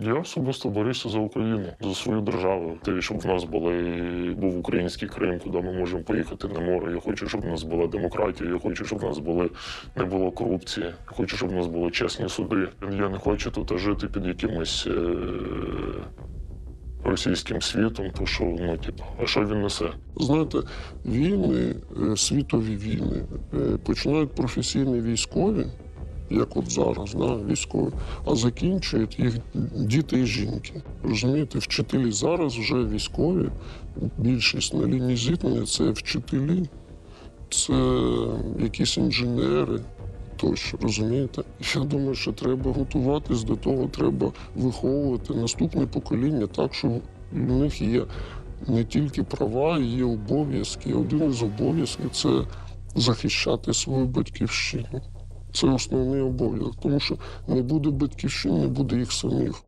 Я особисто борюся за Україну, за свою державу. Те, щоб в нас були був український Крим, куди ми можемо поїхати на море. Я хочу, щоб в нас була демократія. Я хочу, щоб в нас були не було корупції. Я хочу, щоб в нас були чесні суди. Я не хочу тут жити під якимось. Е- Російським світом, то що ну типу, а що він несе? Знаєте, війни, е, світові війни е, починають професійні військові, як от зараз, да, військові, а закінчують їх діти і жінки. Розумієте, вчителі зараз вже військові, більшість на лінії зіткнення це вчителі, це якісь інженери. Тощо, розумієте? Я думаю, що треба готуватись до того, треба виховувати наступне покоління так, що в них є не тільки права, є обов'язки. Один із обов'язків це захищати свою батьківщину. Це основний обов'язок, тому що не буде батьківщини, не буде їх самих.